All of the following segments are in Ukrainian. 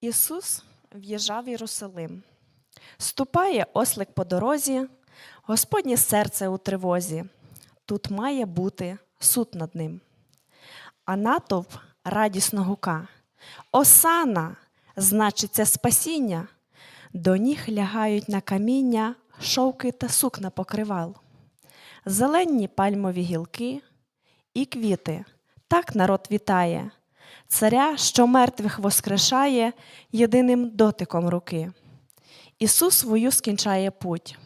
Ісус в'їжджав в Єрусалим. Ступає ослик по дорозі, Господнє серце у тривозі. Тут має бути суд над ним. А натовп радісно гука. Осана, значить, це спасіння. До ніг лягають на каміння шовки та сукна покривал. Зелені пальмові гілки і квіти. Так народ вітає. Царя, що мертвих воскрешає єдиним дотиком руки. Ісус свою скінчає путь,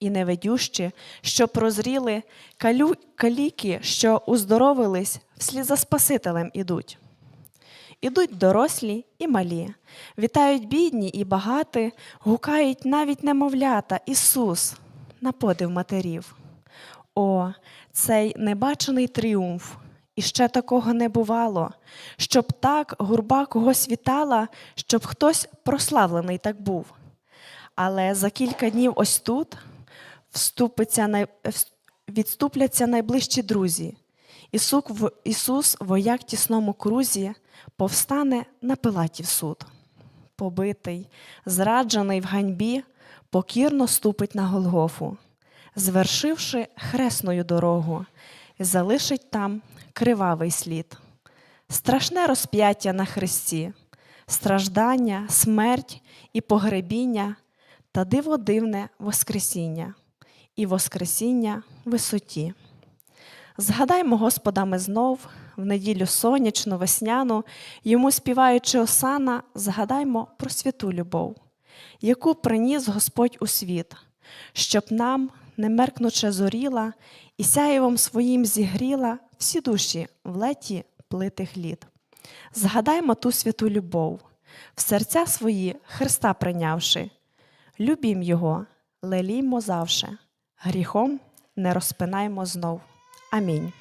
і невидющі, що прозріли, калю, каліки, що уздоровились, вслід за Спасителем ідуть. Ідуть дорослі і малі, вітають бідні і багаті, гукають навіть немовлята Ісус на подив матерів. О, цей небачений тріумф! І ще такого не бувало, щоб так гурба когось вітала, щоб хтось прославлений так був. Але за кілька днів ось тут відступляться найближчі друзі. Ісус вояк тісному крузі, повстане на Пилатів суд. Побитий, зраджений в ганьбі, покірно ступить на Голгофу, звершивши хресною дорогу, залишить там кривавий слід. Страшне розп'яття на хресті, страждання, смерть і погребіння та диво дивне Воскресіння і Воскресіння висоті. Згадаймо Господа ми знов в неділю сонячну, весняну, йому співаючи осана, згадаймо про святу любов, яку приніс Господь у світ, щоб нам, не меркнуче зоріла, і сяєвом своїм зігріла всі душі в леті плитих літ. Згадаймо ту святу любов, в серця свої Христа прийнявши, любім Його, леліймо завше, гріхом не розпинаймо знов. Амінь.